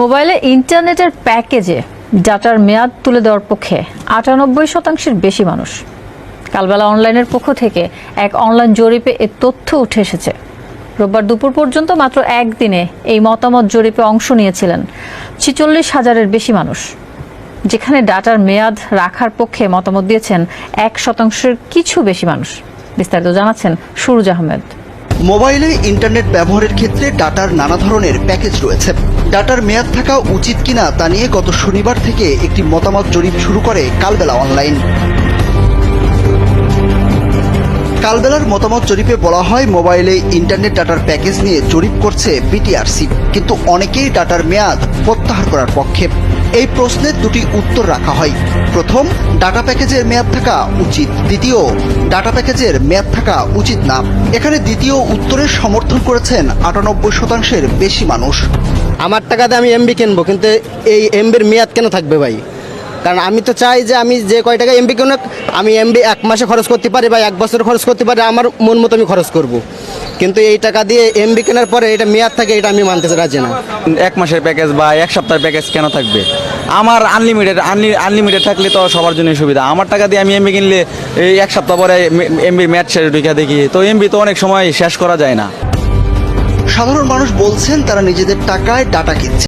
মোবাইলে ইন্টারনেটের প্যাকেজে ডাটার মেয়াদ তুলে দেওয়ার পক্ষে আটানব্বই শতাংশের বেশি মানুষ। কালবেলা অনলাইনের পক্ষ থেকে এক অনলাইন জরিপে এ তথ্য উঠে এসেছে। রোববার দুপুর পর্যন্ত মাত্র একদিনে এই মতামত জরিপে অংশ নিয়েছিলেন ছিচল্লিশ হাজারের বেশি মানুষ। যেখানে ডাটার মেয়াদ রাখার পক্ষে মতামত দিয়েছেন এক শতাংশের কিছু বেশি মানুষ। বিস্তারিত জানাচ্ছেন সুরজ আহমেদ। মোবাইলে ইন্টারনেট ব্যবহারের ক্ষেত্রে ডাটার নানা ধরনের প্যাকেজ রয়েছে। ডাটার মেয়াদ থাকা উচিত কিনা তা নিয়ে গত শনিবার থেকে একটি মতামত জরিপ শুরু করে কালবেলা অনলাইন। কালবেলার মতামত জরিপে বলা হয়, মোবাইলে ইন্টারনেট ডাটার প্যাকেজ নিয়ে জরিপ করছে বিটিআরসি। কিন্তু অনেকেই ডাটার মেয়াদ প্রত্যাহার করার পক্ষে। এই প্রশ্নের দুটি উত্তর রাখা হয়। প্রথম, ডাটা প্যাকেজের মেয়াদ থাকা উচিত। দ্বিতীয়, ডাটা প্যাকেজের মেয়াদ থাকা উচিত না। এখানে দ্বিতীয় উত্তরের সমর্থন করেছেন আটানব্বই শতাংশের বেশি মানুষ। আমার টাকাতে আমি এমবি কিনবো, কিন্তু এই এমবির মেয়াদ কেন থাকবে ভাই? কারণ আমি তো চাই যে আমি যে কয় টাকা এমবি কিনুক, আমি এমবি এক মাসে খরচ করতে পারি বা এক বছর খরচ করতে পারি, আমার মন মতো আমি খরচ করব। কিন্তু এই টাকা দিয়ে এমবি কেনার পরে এটা মেয়াদ থাকে এটা আমি মানতে রাজি না। এক মাসের প্যাকেজ বা এক সপ্তাহের প্যাকেজ কেন থাকবে? আমার আনলিমিটেড আনলিমিটেড থাকলে তো সবার জন্য সুবিধা। আমার টাকা দিয়ে আমি এমবি কিনলে এই এক সপ্তাহ পরে এমবি ম্যাচ শেষ ঢুকে দেখি। তো এমবি তো অনেক সময় শেষ করা যায় না। সাধারণ মানুষ বলছেন তারা নিজেদের টাকায় ডাটা কিনছে।